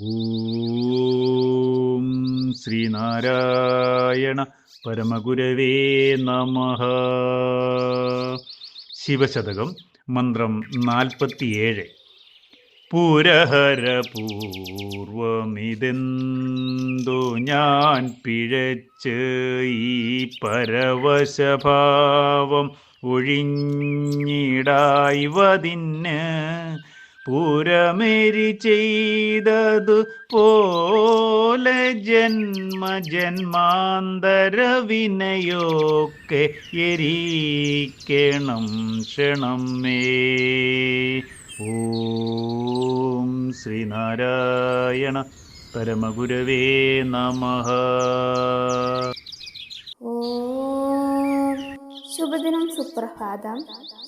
ഓം ശ്രീനാരായണ പരമഗുരവേ നമ. ശിവശതകം മന്ത്രം നാൽപ്പത്തിയേഴ്. പുരഹരപൂർവമിതെന്തു ഞാൻ പിഴച്ച് ഈ പരവശഭാവം ഒഴിഞ്ഞിടായി വതിന് പുരമേരി ചെയ്തതു പോലെ ജന്മ ജന്മാന്തര വിനയൊക്കെ എരിക്കണം ക്ഷണം മേ ഓം ശ്രീനാരായണ പരമഗുരവേ നമഃ ഓം ശുഭദിനം സുപ്രഭാതം.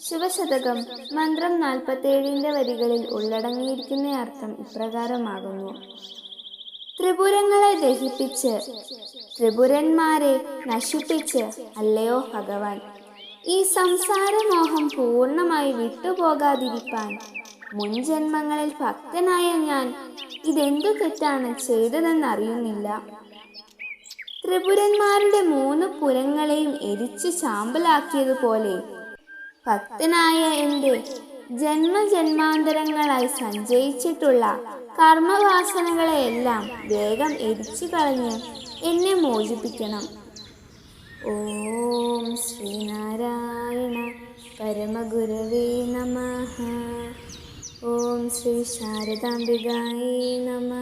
ശിവശതകം മന്ത്രം നാൽപ്പത്തേഴിന്റെ വരികളിൽ ഉള്ളടങ്ങിയിരിക്കുന്ന അർത്ഥം ഇപ്രകാരമാകുന്നു. ത്രിപുരങ്ങളെ ദഹിപ്പിച്ച് ത്രിപുരന്മാരെ നശിപ്പിച്ച് അല്ലയോ ഭഗവാൻ. ഈ സംസാരമോഹം പൂർണമായി വിട്ടുപോകാതിരിക്കാൻ മുൻജന്മങ്ങളിൽ ഭക്തനായ ഞാൻ ഇതെന്തു തെറ്റാണ് ചെയ്തതെന്നറിയുന്നില്ല. ത്രിപുരന്മാരുടെ മൂന്ന് പുരങ്ങളെയും എരിച്ചു ചാമ്പലാക്കിയതുപോലെ ഭക്തനായ എന്റെ ജന്മജന്മാന്തരങ്ങളായി സഞ്ചയിച്ചിട്ടുള്ള കർമ്മവാസനകളെയെല്ലാം വേഗം എരിച്ചു കളഞ്ഞ് എന്നെ മോചിപ്പിക്കണം. ഓം ശ്രീനാരായണ പരമഗുരവേ നമ. ഓം ശ്രീ ശാരദാംബികായേ നമ.